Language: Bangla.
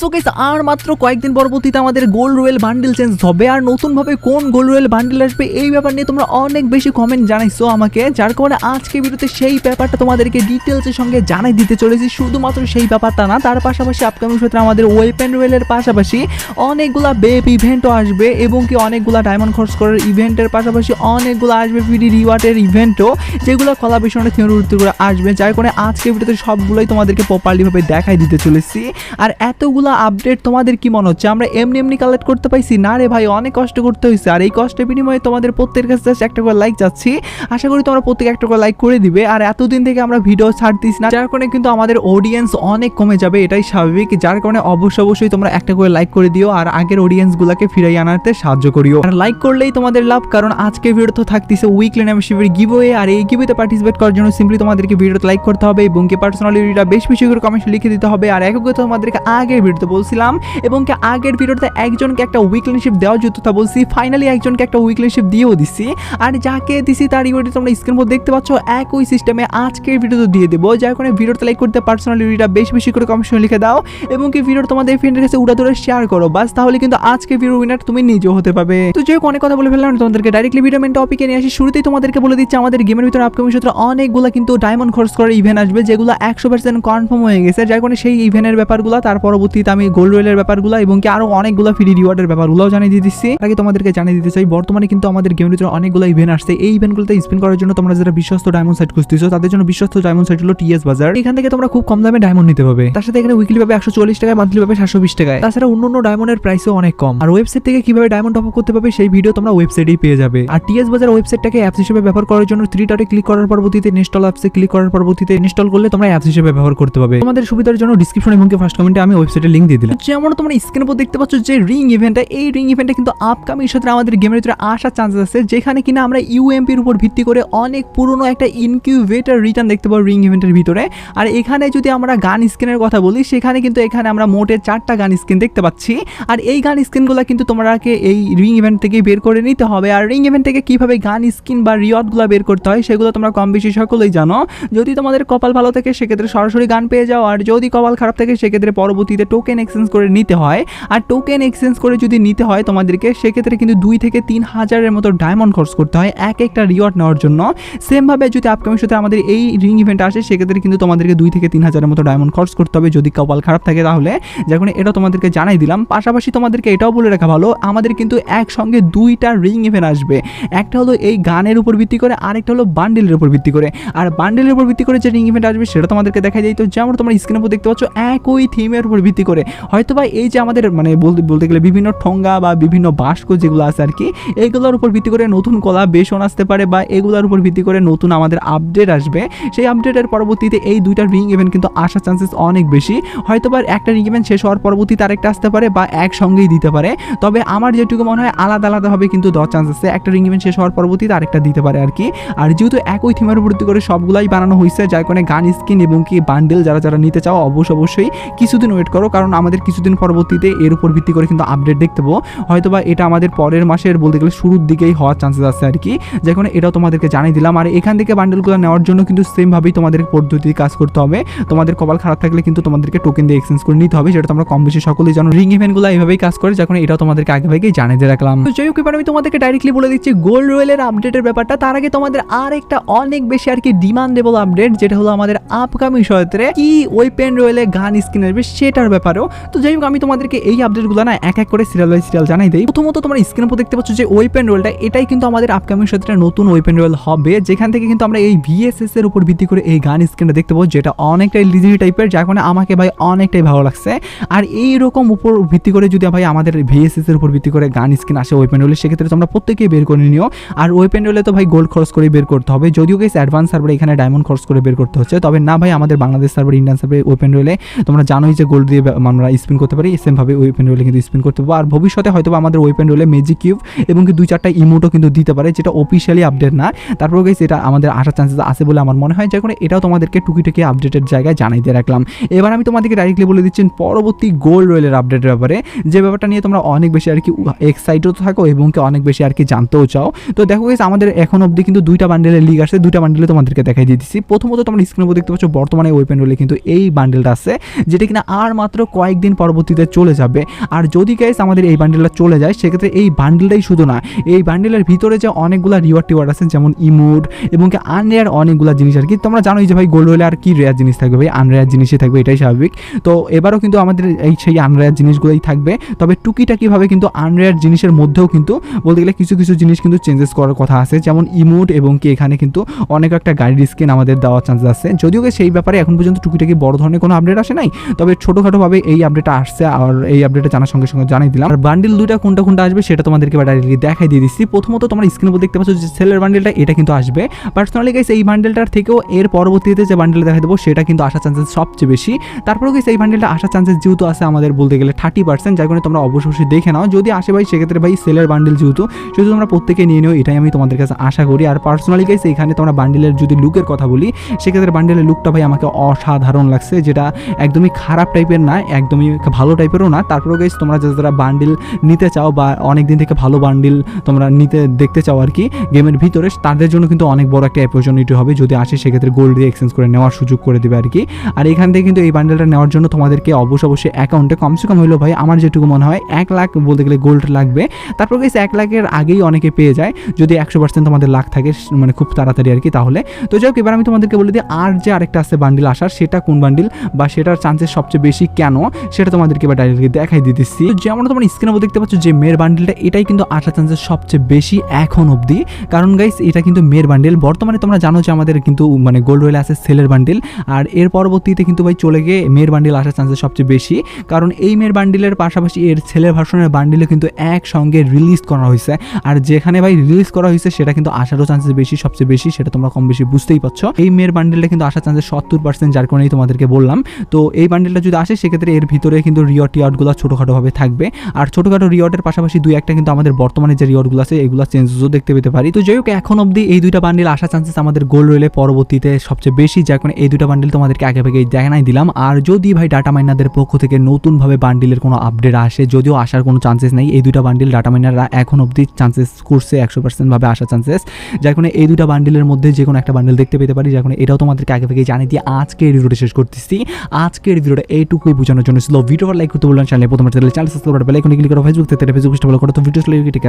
সো গাইস আর মাত্র কয়েকদিন পরবর্তীতে আমাদের গোল্ড রয়েল বান্ডেল চেঞ্জ হবে। আর কোন গোল্ড রয়েল বান্ডেল আসবে, এই ব্যাপার নিয়ে তোমরা অনেক বেশি কমেন্ট জানাইছো আমাকে, যার কারণে আজকে ভিডিওতে সেই ব্যাপারটা তোমাদেরকে ডিটেলসের সঙ্গে জানাই দিতে চলেছি। শুধুমাত্র সেই ব্যাপারটা না, তার পাশাপাশি আপকামিং আমাদের ওয়েপেন রয়েলের পাশাপাশি অনেকগুলা বেব ইভেন্টও আসবে, এবং কি অনেকগুলা ডায়মন্ড খরচ করার ইভেন্টের পাশাপাশি অনেকগুলো আসবে রিওয়ার্ডের ইভেন্টও যেগুলো কলাবেশনের থিওরি করে আসবে, যার কারণে আজকে ভিডিওতে সবগুলোই তোমাদেরকে প্রপারলি ভাবে দেখাই দিতে চলেছি। আর এতগুলো আপডেট তোমাদের কি মনে হচ্ছে? আমরা এমনি এমনি কালেক্ট করতে পাইছি। না রে ভাই, অনেক কষ্ট করতে হয়েছে আর এই কষ্টের বিনিময়ে তোমাদের প্রত্যেকের কাছে just একটা করে লাইক চাচ্ছি আশা করি তোমরা প্রত্যেকে একটা করে লাইক করে দিবে। আর এতদিন থেকে আমরা ভিডিও ছাড়তিস না। যার কারণে কিন্তু আমাদের অডিয়েন্স অনেক কমে যাবে, এটাই স্বাভাবিক। যার কারণে অবশ্যই অবশ্যই তোমরা একটা করে লাইক করে দিও। আর আগের অডিয়েন্স গুলাকে ফিরাই আনাতে সাহায্য করিও। আর লাইক করলেই তোমাদের লাভ, কারণ আজকে ভিডিও তো থাকতেছে উইকলি মেম্বারশিপের গিভওয়ে আর এই গিভওয়েতে পার্টিসিপেট করার জন্য সিম্পলি তোমাদেরকে ভিডিওতে লাইক করতে হবে এবং কি পার্সোনালিটিটা বেশ বেশি করে কমেন্ট লিখে দিতে হবে। আর কথা তোমাদেরকে আগের ভিডিওতে বলছিলাম, এবং আগের ভিডিওতে একজনকে একটা উইকলিনশিপ দেওয়া যেত তা বলছি ফাইনালি একজনকে একটা উইকলিনশিপ দিয়েও দিছি। আর যাকে দিছি তার ইউনিটি তোমরা স্ক্রিন মধ্যে দেখতে পাচ্ছ, একই সিস্টেমে আজকের ভিডিওতে দিয়ে দেবো। যার কারণে ভিডিওতে লাইক করতে পার্সোনালিটিটা বেশ বেশি করে কমেন্ট লিখে দাও, এবং কি ভিডিও তোমাদের ফ্রেন্ডের কাছে উড়া ধরে শেয়ার করো বাস তাহলে কিন্তু আজকে ভিডিও উইনার তুমি নিজেও হতে পারবে তো যে অনেক কথা বলে ফেললাম, তোমাদেরকে ডাইরেক্টলি ভিডিও মেন টপিকে নিয়ে আসি। শুরুতেই তোমাদেরকে বলে দিচ্ছি, আমাদের গেমের ভিতরে আপকামিং সূত্রে অনেকগুলো কিন্তু ডায়মন্ড খরচ করার ইভেন্ট আসবে, যেগুলো একশো পার্সেন্ট কনফার্ম হয়ে গেছে। যার কারণে সেই ইভেন্টের ব্যাপারগুলো, তার পরবর্তীতে আমি গোল্ড রয়েলের ব্যাপারগুলো এবং কি আরও অনেকগুলো ফ্রি রিওয়ার্ডের ব্যাপারগুলোও জানিয়ে দিয়ে দিচ্ছি আগে তোমাদেরকে জানিয়ে দিতে চাই, বর্তমানে কিন্তু আমাদের গেমের ভিতরে অনেকগুলো ইভেন্ট আসছে। এই ইভেন্টগুলোতে স্পিন করার জন্য তোমরা যারা বিশ্বস্ত ডায়মন্ড সাইট খুঁজতেছো, তাদের জন্য বিশ্বস্ত ডায়মন্ড সাইট হলো টিএস বাজার এখান থেকে তোমরা খুব কম দামে ডায়মন্ড নিতে পারবে। তার সাথে এখানে উইকলি পাবে একশো চল্লিশ টাকায় মান্থলি পাবে সাতশো বিশ টাকায়। তাছাড়া অন্য অন্য ডায়মন্ডের প্রাইসও অনেক কম। আর ওয়েবসাইট থেকে কীভাবে ডায়মন্ড টপ করতে পারবে, সেই ভিডিও তোমরা ওয়েবসাইটেই পেয়ে যাবে। আর টিএস বাজার ওয়েবসাইটটাকে অ্যাপস হিসেবে ব্যবহার করার জন্য থ্রি ডটে ক্লিক করার পরবর্তীতে ইনস্টল অ্যাপসে ক্লিক করার পরবর্তীতে ইনস্টল করলে তোমরা অ্যাপস হিসেবে ব্যবহার করতে পারবে। তোমাদের সুবিধার জন্য ডিসক্রিপশন এবং ফার্স্ট কমেন্টে আমি ওয়েবসাইটের লিঙ্ক দিয়ে দিলাম। যেমন তোমরা স্ক্রিনের উপর দেখতে পাচ্ছ যে রিং ইভেন্টটা এই রিং ইভেন্টটা কিন্তু আপকামিং সাথে আমাদের গেমের ভিতরে আসার চান্সেস আছে, যেখানে কিনা আমরা ইউএমপির উপর ভিত্তি করে অনেক পুরনো একটা ইনকিউবেটার রিটার্ন দেখতে পাবো রিং ইভেন্টের ভিতরে। আর এখানে যদি আমরা গান স্ক্রিনের কথা বলি, সেখানে কিন্তু এখানে আমরা মোটে চারটা গান স্ক্রিন দেখতে পাচ্ছি। আর এই গান স্ক্রিনগুলো কিন্তু তোমাকে এই রিং ইভেন্ট থেকে বের করে নিতে হবে। আর রিং ইভেন্ট থেকে কীভাবে গান স্ক্রিন বা রিওয়ার্ডগুলো বের করতে হয়, সেগুলো তোমরা কম বেশি সকলেই জানো। যদি তোমাদের কপাল ভালো থাকে, সেক্ষেত্রে সরাসরি গান পেয়ে যাও। আর যদি কপাল খারাপ থাকে, সেক্ষেত্রে পরবর্তীতে টোকেন এক্সচেঞ্জ করে নিতে হয়। আর টোকেন এক্সচেঞ্জ করে যদি নিতে হয় তোমাদেরকে, সেক্ষেত্রে কিন্তু দুই থেকে তিন হাজারের মতো ডায়মন্ড খরচ করতে হয়, এক একটা রিওয়ার্ড নেওয়ার জন্য। সেমভাবে যদি আপকামিং সাথে আমাদের এই রিং ইভেন্ট আসে, সেক্ষেত্রে কিন্তু তোমাদেরকে দুই থেকে তিন হাজারের মতো ডায়মন্ড খরচ করতে হবে। যদি কপাল খারাপ থাকে তাহলে, যখন এটা তোমাদেরকে জানাই দিলাম, পাশাপাশি তোমাদেরকে এটাও বলে রাখা ভালো, আমাদের কিন্তু একসঙ্গে দুইটা রিং ইভেন্ট আসবে। একটা হলো এই গানের উপর ভিত্তি করে, আরেকটা হলো বান্ডেলের উপর ভিত্তি করে। আর বান্ডেলের উপর ভিত্তি করে যে রিং ইভেন্ট আসবে, সেটা তোমাদেরকে দেখা যায়। তো যেমন তোমরা স্ক্রিনের উপর দেখতে পাচ্ছ, একই থিমের উপর ভিত্তি করে হয়তো বা এই যে আমাদের মানে বলতে গেলে বিভিন্ন ঠোঙ্গা বা বিভিন্ন বাস্ক যেগুলো আছে আর কি, এইগুলোর উপর ভিত্তি করে নতুন কলা বেসন আসতে পারে বা এগুলোর উপর ভিত্তি করে নতুন আমাদের আপডেট আসবে। সেই আপডেটের পরবর্তীতে এই দুইটা রিং ইভেন্ট কিন্তু আসার চান্সেস অনেক বেশি। হয়তো বা একটা রিং ইভেন্ট শেষ হওয়ার পরবর্তীতে আরেকটা আসতে পারে বা একসঙ্গেই দিতে পারে। তবে আমার যেটুকু মনে হয় আলাদা আলাদাভাবে কিন্তু দেওয়ার চান্স আছে। একটা রিং ইভেন্ট শেষ হওয়ার পরবর্তীতে আরেকটা দিতে পারে আর কি। আর যেহেতু একই থিমের উপর ভিত্তি করে সবগুলাই বানানো হয়েছে যার কারণে গান স্কিন এবং কি বান্ডেল যারা যারা নিতে চাও অবশ্য অবশ্যই কিছুদিন ওয়েট করো। কারণ আমাদের কিছুদিন পরবর্তীতে এর উপর ভিত্তি করে কিন্তু আপডেট দেখতে পাবো। হয়তো বা এটা আমাদের পরের মাসের বলতে গেলে শুরুর দিকেই হওয়ার চান্সেস আছে আর কি। যেখানে এটাও তোমাদেরকে জানিয়ে দিলাম। আর এখান থেকে বান্ডেলগুলো নেওয়ার জন্য কিন্তু সেমভাবেই তোমাদের পদ্ধতি কাজ করতে হবে। তোমাদের কপাল খারাপ থাকলে কিন্তু তোমাদেরকে টোকেন দিয়ে এক্সচেঞ্জ করে নিতে হবে যেটা তোমরা কম বেশি সকলেই জানো। রিং ইভেন্টগুলো এইভাবেই কাজ করে যখন এটাও তোমাদেরকে আগে ভাগেই জানিয়ে দিয়ে রাখলাম। তো যাই হোক, এবার আমি তোমাদেরকে ডাইরেক্টলি বলে দিচ্ছি গোল্ড রয়েলের আপডেটের ব্যাপারটা। তার আগে তোমাদের আর একটা অনেক বেশি আর কি ডিমান্ডেবল আপডেট যেটা হলো আমাদের আপকামিং সয়ত্রে কি ওয়েপেন রয়েলে গান স্কিন আসবে সেটার ব্যাপারেও তো যাই হোক, আমি তোমাদেরকে এই আপডেটগুলো না এক এক করে সিরিয়াল বাই সিরিয়াল জানাই দিই। প্রথমত তোমরা স্ক্রিনের উপর দেখতে পাচ্ছ যে ওয়েপেন রোলটা এটাই কিন্তু আমাদের আপকামিং সত্রে নতুন ওয়েপেন রোল হবে। যেখান থেকে কিন্তু আমরা এই ভিএসএস এর উপর ভিত্তি করে এই গান স্ক্রিনটা দেখতে পাবো, যেটা অনেকটাই লিজেন্ডি টাইপের যার কারণে আমাকে ভাই অনেকটাই ভালো লাগছে। আর এই রকম উপর ভিত্তি করে যদি ভাই আমাদের ভিএসএস এর উপর ভিত্তি করে গান স্ক্রিন আসে ওয়েপেন রোলে সেক্ষেত্রে তোমরা প্রত্যেকেই বের করে নিও। আর ওয়েপেন রোলে তো ভাই গোল্ড খরচ করে বের করতে হবে। যদিও গেছে অ্যাডভান্স সার্ভারে এখানে ডায়মন্ড খরচ করে বের করতে হচ্ছে, তবে না ভাই আমাদের বাংলাদেশ সার্ভার ইন্ডিয়ান সার্ভারে ওয়েপেন রোলে তোমরা জানোই যে গোল্ড দিয়ে আমরা স্পিন করতে পারি সেমভাবে ওয়েপেন রোলে কিন্তু স্পিন করতে পারব। আর ভবিষ্যতে হয়তো আমাদের ওয়েপেন রোলে মেজিক কিউব এবং কি দুই চারটা ইমোটও কিন্তু দিতে পারে, যেটা অফিসিয়ালি আপডেট না। তারপর গেছে এটা আমাদের আসার চান্সেস আছে বলে আমার মনে হয়। যে কোনো এটাও তোমাদেরকে টুকিটুকি আপডেটের জায়গায় জানাই দিয়ে রাখলাম। এবার আমি তোমাদেরকে ডাইরেক্টলি বলে দিচ্ছি পরবর্তী গোল্ড রয়েলের আপডেটের ব্যাপারে। যে ব্যাপারটা নিয়ে তোমরা অনেক বেশি আর কি এক্সাইটেড থাকো এবং কি অনেক বেশি আর কি জানতেও চাও। তো দেখো গেছে আমাদের এখন অবধি কিন্তু দুইটা বান্ডেলের লিগ আছে দুইটা বান্ডেলে তোমাদেরকে দেখাই দিয়ে দিচ্ছি। প্রথমত তোমরা স্ক্রিনের উপর দেখতে পাচ্ছ, বর্তমানে ওয়েপেন রোলে কিন্তু এই বান্ডেলটা আছে, যেটা কিনা আর মাত্র কয়েকদিন পরবর্তীতে চলে যাবে। আর যদি গাইস আমাদের এই বান্ডেলটা চলে যায়, সেক্ষেত্রে এই বান্ডেলটাই শুধু না, এই বান্ডেলের ভিতরে যে অনেকগুলো রিওয়ার্ড টিওয়ার্ড আছে, যেমন ইমোড এবং কি আনরেয়ার অনেকগুলো জিনিস আর কি। তোমরা জানোই যে ভাই গোল্ড হলে আর কি রেয়ার জিনিস থাকবে ভাই? আনরেয়ার জিনিসই থাকবে, এটাই স্বাভাবিক। তো এবারও কিন্তু আমাদের এই সেই আনরেয়ার জিনিসগুলোই থাকবে। তবে টুকিটাকিভাবে কিন্তু আনরেয়ার জিনিসের মধ্যেও কিন্তু বলতে গেলে কিছু কিছু জিনিস কিন্তু চেঞ্জেস করার কথা আছে। যেমন ইমোট এবং কি এখানে কিন্তু অনেক একটা গাড়ির স্কিন আমাদের দেওয়ার চান্সেস আছে। যদিও সেই ব্যাপারে এখন পর্যন্ত টুকিটাকি বড় ধরনের কোনো আপডেট আসে নাই, তবে ছোটোখাটোভাবে এই আপডেটটা আসছে আর এই আপডেটটা জানার সঙ্গে সঙ্গে জানাই দিলাম। আর বান্ডিল দুইটা কোনটা কোনটা আসবে সেটা তোমাদেরকে ডাইরেক্টলি দেখাই দিয়ে দিচ্ছি। প্রথমত তোমরা স্ক্রিনের উপর দেখতে পাচ্ছ যে সেলের বান্ডেলটা এটা কিন্তু আসবে। পার্সোনালি গাইস এই বান্ডেলটার থেকেও এর পরবর্তীতে যে বান্ডেল দেখা দেবো, সেটা কিন্তু আসার চান্সেস সবচেয়ে বেশি। তারপরেও গাইস এই বান্ডেলটা আসার চান্সেস যেহেতু আছে আমাদের বলতে গেলে থার্টি পার্সেন্ট যার কারণে তোমরা অবশ্যই অবশ্যই দেখে নাও। যদি আসে ভাই, সেক্ষেত্রে ভাই সেলের বান্ডেল যেহেতু, সেহেতু তোমরা প্রত্যেকে নিয়ে নিও, এটাই আমি তোমাদের কাছে আশা করি। আর পার্সোনালি গাইস এখানে তোমরা বান্ডেলের যদি লুকের কথা বলি, সেক্ষেত্রে বান্ডেলের লুকটা ভাই আমাকে অসাধারণ লাগছে, যেটা একদমই খারাপ টাইপের না একদমই ভালো টাইপেরও না। তারপরেও গাইস তোমরা যারা বান্ডিল নিতে চাও বা অনেক দিন থেকে ভালো বান্ডিল তোমরা নিতে দেখতে চাও আর কি গেমের ভিতরে, তাদের জন্য কিন্তু অনেক বড় একটা অপরচুনিটি হবে। যদি আসে, সেক্ষেত্রে গোল্ড দিয়ে এক্সচেঞ্জ করে নেওয়ার সুযোগ করে দেবে আর কি আর এখান থেকে কিন্তু এই বান্ডেলটা নেওয়ার জন্য তোমাদেরকে অবশ্য অবশ্যই অ্যাকাউন্টে কমসে কম হইল ভাই, আমার যেটুকু মনে হয়, এক লাখ বলতে গেলে গোল্ড লাগবে। তারপর গেছে এক লাখের আগেই অনেকে পেয়ে যায়। যদি একশো পার্সেন্ট তোমাদের লাখ থাকে মানে খুব তাড়াতাড়ি আর কি তাহলে। তো যাই হোক, এবার আমি তোমাদেরকে বলে দিই, আর যে আরেকটা আছে বান্ডিল আসার, সেটা কোন বান্ডিল বা সেটার চান্সেস সবচেয়ে বেশি কেন? সেটা তোমাদেরকে এবার ডাইরেক্টলি দেখাই দিতেছি। যেমন তোমরা স্ক্রিনে দেখতে পাচ্ছ যে মেয়ের বান্ডিলটা এটাই কিন্তু আসার চান্সেস সবচেয়ে বেশি এখন অবধি। কারণ গাইস এটা কিন্তু মেয়ের বান্ডিল বর্তমানে তোমরা জানো যে আমাদের কিন্তু মানে গোল্ড ওয়েলে আছে সেলের বান্ডিল আর এর পরবর্তীতে কিন্তু ভাই চলে গিয়ে মেয়ের বান্ডিল আসার চান্সেস সবচেয়ে বেশি। কারণ এই মেয়ের বান্ডিলের পাশাপাশি এর ছেলের ভার্সনের বান্ডিলে কিন্তু একসঙ্গে রিলিজ করা হয়েছে। আর যেখানে ভাই রিলিজ করা হয়েছে, সেটা কিন্তু আসারও চান্সেস বেশি, সবচেয়ে বেশি, সেটা তোমরা কম বেশি বুঝতেই পারছ। এই মেয়ের বান্ডিলটা কিন্তু আসার চান্সেস সত্তর পার্সেন্ট যার কারণেই তোমাদেরকে বললাম। তো এই বান্ডিলটা যদি আসে, সেক্ষেত্রে এর ভিতরে কিন্তু রিওয়ার্ড টিওয়ার্ডগুলো ছোটোখাটোভাবে থাকবে। আর ছোটোখাটো রিওয়ার্ডের পাশাপাশি দুই একটা কিন্তু আমাদের বর্তমানে যে রিওয়ার্ডগুলো আছে, এগুলো চেঞ্জেসও দেখতে পেতে পারি। তো যাই হোক, এখন অবধি এই দুইটা বান্ডিল আসার চান্সেস আমাদের গোল রয়েলে পরবর্তীতে সবচেয়ে বেশি। কারণে এই দুইটা বান্ডিল তোমাদেরকে আগে ভাগে জানাই দিলাম। আর যদি ভাই ডাটা মাইনারদের পক্ষ থেকে নতুনভাবে বান্ডিলের কোনো আপডেট আসে, যদিও আসার কোনো চান্সেস নেই, এই দুইটা বান্ডিল ডাটা মাইনাররা এখন অবধি চান্সেস করছে একশো পার্সেন্ট ভাবে আসার চান্সেস যার কারণে এই দুইটা বান্ডিলের মধ্যে যে কোনো একটা বান্ডিল দেখতে পেতে পারি। যার কারণে এটাও তোমাদেরকে আগে থেকে জানিয়ে দিয়ে আজকের ভিডিওটা শেষ করতেছি। আজকের ভিডিওটা এইটুকুই বোঝানোর জন্য ছিল ভিডিও লাইক করতে বললাম চ্যানেল প্রথমে চ্যানেল সাবস্ক্রাইব করে বেল আইকনে ক্লিক করো ফেসবুক থেকে ফেসবুক ফলো করো, তো ভিডিও